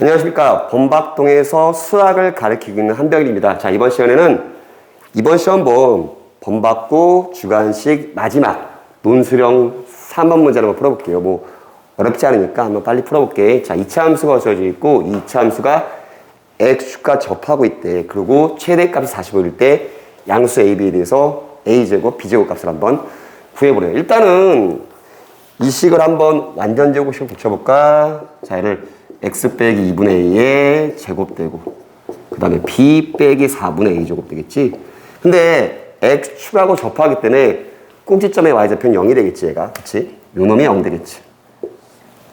안녕하십니까. 범박동에서 수학을 가르치고 있는 한병일입니다. 자, 이번 시간에는 이번 시험본 범박고 주관식 마지막 논수령 3번 문제를 한번 풀어볼게요. 뭐 어렵지 않으니까 한번 빨리 풀어볼게. 자, 2차 함수가 주어져 있고 이 2차 함수가 x축과 접하고 있대. 그리고 최대값이 45일 때 양수 a, b에 대해서 a제곱, b제곱 값을 한번 구해보래요. 일단은 이 식을 한번 완전 제곱식으로 붙여볼까? 자, 얘를 x 빼기 2분의 a에 제곱되고 그 다음에 b 빼기 4분의 a 제곱 되겠지? 근데 x축하고 접하기 때문에 꼭지점의 y좌표는 0이 되겠지 얘가 그치? 요 놈이 0 되겠지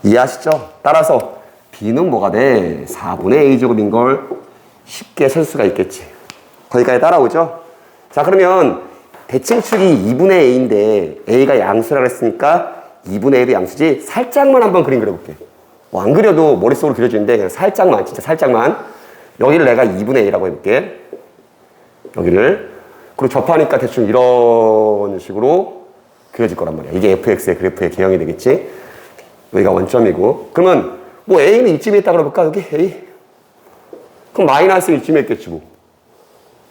이해하시죠? 따라서 b는 뭐가 돼? 4분의 a 제곱인 걸 쉽게 셀 수가 있겠지 거기까지 따라오죠? 자 그러면 대칭축이 2분의 a인데 a가 양수라고 했으니까 2분의 1이 양수지 살짝만 한번 그림 그려볼게 뭐 안 그려도 머릿속으로 그려지는데 그냥 살짝만 진짜 살짝만. 여기를 내가 2분의 1이라고 해볼게. 여기를. 그리고 접하니까 대충 이런 식으로 그려질 거란 말이야. 이게 fx의 그래프의 개형이 되겠지? 여기가 원점이고. 그러면 뭐 a는 이쯤에 있다 그러볼까? 여기 a. 그럼 마이너스 이쯤에 있겠지 뭐.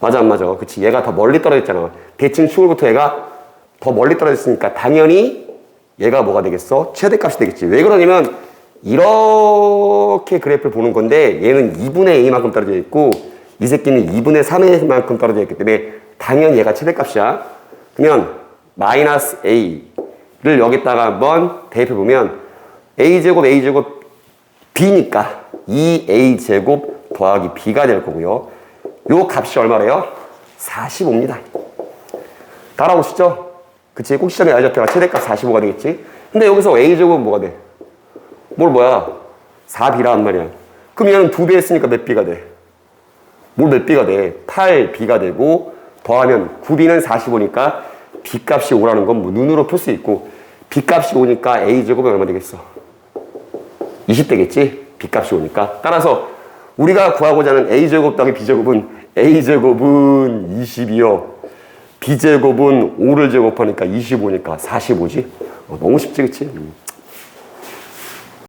맞아 안 맞아? 그치. 얘가 더 멀리 떨어졌잖아. 대칭 축으로부터 얘가 더 멀리 떨어졌으니까 당연히 얘가 뭐가 되겠어? 최대값이 되겠지. 왜 그러냐면 이렇게 그래프를 보는 건데 얘는 2분의 a만큼 떨어져 있고 이 새끼는 2분의 3의 만큼 떨어져 있기 때문에 당연히 얘가 최대값이야. 그러면 마이너스 a를 여기다가 한번 대입해 보면 a제곱 a제곱 b니까 2a제곱 더하기 b가 될 거고요. 요 값이 얼마래요? 45입니다. 따라오시죠? 그치? 꼭지점의 y좌표가 최대값 45가 되겠지? 근데 여기서 a제곱은 뭐가 돼? 뭘 뭐야? 4b란 말이야. 그럼 얘는 2배 했으니까 몇 b가 돼? 뭘 몇 b가 돼? 8b가 되고 더하면 9b는 45니까 b값이 5라는 건 뭐 눈으로 풀 수 있고 b값이 5니까 a제곱은 얼마 되겠어? 20 되겠지? b값이 5니까. 따라서 우리가 구하고자 하는 a제곱 더하기 b제곱은 a제곱은 20이요. b제곱은 5를 제곱하니까 25니까 45지? 어, 너무 쉽지, 그치? 음.